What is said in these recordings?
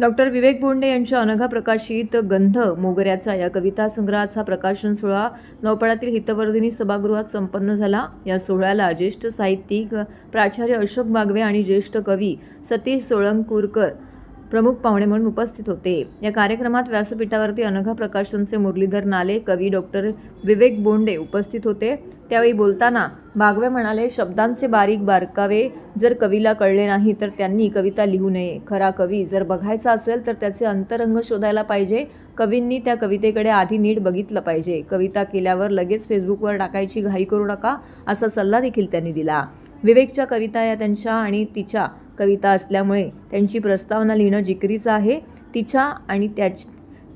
Doctor विवेक बोंडे यांच्या अनघा प्रकाशित गंध मोगऱ्याचा या कविता संग्रहाचा प्रकाशन सोहळा नौपाड्यातील हितवर्धिनी सभागृहात संपन्न झाला. या सोहळ्याला ज्येष्ठ साहित्यिक प्राचार्य अशोक बागवे आणि ज्येष्ठ कवी सतीश सोळंकूरकर प्रमुख पाहुणे म्हणून उपस्थित होते. या कार्यक्रमात व्यासपीठावरती अनघा प्रकाशनचे मुरलीधर नाले कवी डॉक्टर विवेक बोंडे उपस्थित होते. त्यावेळी बोलताना बागवे म्हणाले शब्दांचे बारीक बारकावे जर कवीला कळले नाही तर त्यांनी कविता लिहू नये. खरा कवी जर बघायचा असेल तर त्याचे अंतरंग शोधायला पाहिजे. कवींनी त्या कवितेकडे आधी नीट बघितलं पाहिजे. कविता केल्यावर लगेच फेसबुकवर टाकायची घाई करू नका असा सल्ला देखील त्यांनी दिला. विवेकच्या कविता या त्यांच्या आणि तिच्या कविता असल्यामुळे त्यांची प्रस्तावना लिहिणं जिकरीचं आहे. तिच्या आणि त्याच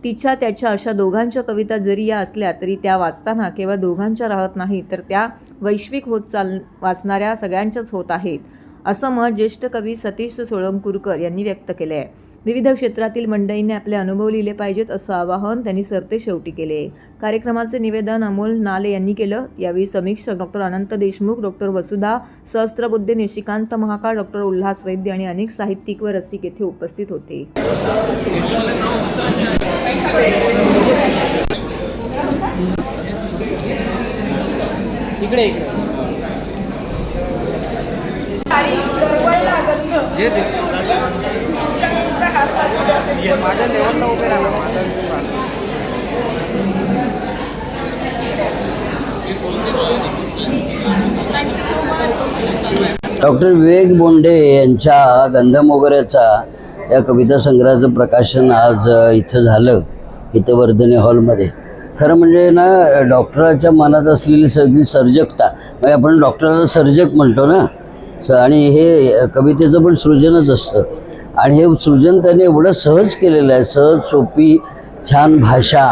तिच्या त्याच्या अशा दोघांच्या कविता जरी या असल्या तरी त्या वाचताना केवळ दोघांच्या राहत नाही तर त्या वैश्विक होत चाल वाचणाऱ्या सगळ्यांच्याच होत आहेत असं मत ज्येष्ठ कवी सतीश सोळंकुरकर यांनी व्यक्त केलं आहे विविध क्षेत्रातील मंडळींनी आपले अनुभव लिहिले पाहिजेत असं आवाहन त्यांनी सरते शेवटी केले. कार्यक्रमाचे निवेदन अमोल नाले यांनी केलं. यावेळी समीक्षक doctor Anant Deshmukh doctor Vasudha Sahasrabuddhe Nishikant Mahakal doctor Ulhas Vaidya आणि अनेक साहित्यिक व रसिक येथे उपस्थित होते. इकडे इकडे. माझ्या लेवलला उभे डॉक्टर विवेक बोंडे यांच्या गंधमोगऱ्याचा या कविता संग्रहाचं प्रकाशन आज इथं झालं इथं वर्धने हॉलमध्ये. खरं म्हणजे ना डॉक्टराच्या मनात असलेली सगळी सर्जकता म्हणजे आपण डॉक्टरला सर्जक म्हणतो ना स आणि हे कवितेचं पण सृजनच असतं. आणि हे सृजन त्याने एवढं सहज केलेलं आहे. सहज सोपी छान भाषा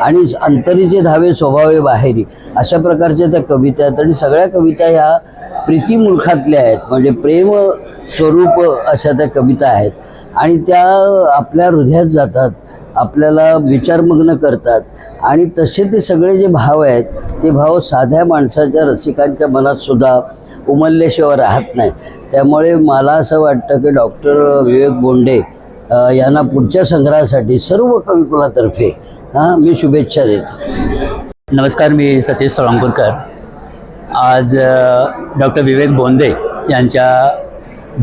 आणि अंतरीचे धावे स्वभावे बाहेरी अशा प्रकारच्या त्या कविता आहेत. आणि सगळ्या कविता ह्या प्रीतिमुखातल्या आहेत. म्हणजे प्रेम स्वरूप अशा त्या कविता आहेत. आणि त्या आपल्या हृदयात जातात. आपल्याला विचारमग्न करतात. आणि तसे ते सगळे जे भाव आहेत ते भाव साध्या माणसाच्या रसिकांच्या मनात सुद्धा उमलल्याशिवाय राहत नाही. त्यामुळे मला असं वाटतं की डॉक्टर विवेक बोंडे यांना पुढच्या संग्रहासाठी सर्व कविकुलातर्फे हां मी शुभेच्छा देतो. नमस्कार मी सतीश सोळंपूरकर आज डॉक्टर विवेक बोंदे यांच्या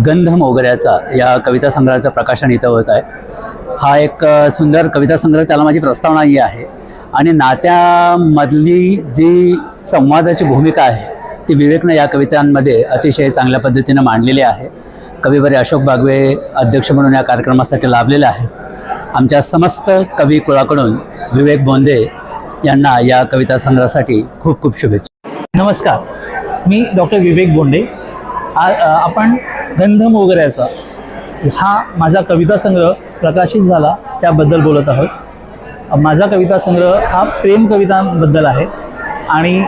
गंध मोगऱ्याचा या कविता संग्रहाचं प्रकाशन इथं होत आहे. हा एक सुंदर कविता संग्रह त्याला माझी प्रस्तावना ही आहे. आणि नात्यामधली जी संवादाची भूमिका आहे ती विवेकनं या कवितांमध्ये अतिशय चांगल्या पद्धतीनं मांडलेली आहे. कविवरे अशोक बागवे अध्यक्ष म्हणून या कार्यक्रमासाठी लाभलेले आहेत. आमच्या समस्त कवी कुळाकडून विवेक बोंदे यांना या कविता संग्रहासाठी खूप खूप शुभेच्छा. नमस्कार. मी डॉक्टर विवेक बोंडे आपण गंध मोगऱ्याचा हा माझा कविता संग्रह प्रकाशित झाला त्याबद्दल बोलत आहोत. माझा कविता संग्रह हा प्रेम कवितांबद्दल आहे आणि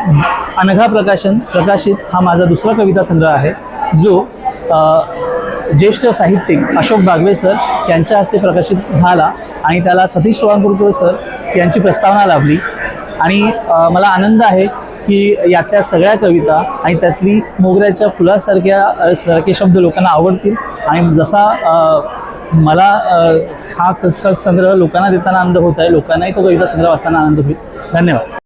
अनघा प्रकाशन प्रकाशित हा माझा दुसरा कविता संग्रह आहे जो ज्येष्ठ साहित्यिक अशोक बागवे सर यांच्या हस्ते प्रकाशित झाला आणि त्याला सतीश सोळांपूरकर सर यांची प्रस्तावना लाभली. आणि मला आनंद आहे की यातल्या सगळ्या कविता आणि त्यातली मोगऱ्याच्या फुलासारख्या सारखे शब्द लोकांना आवडतील. आणि जसा मला हा कस संग्रह लोकांना देताना आनंद होत आहे लोकांनाही तो कविता संग्रह वाचताना आनंद होईल. धन्यवाद.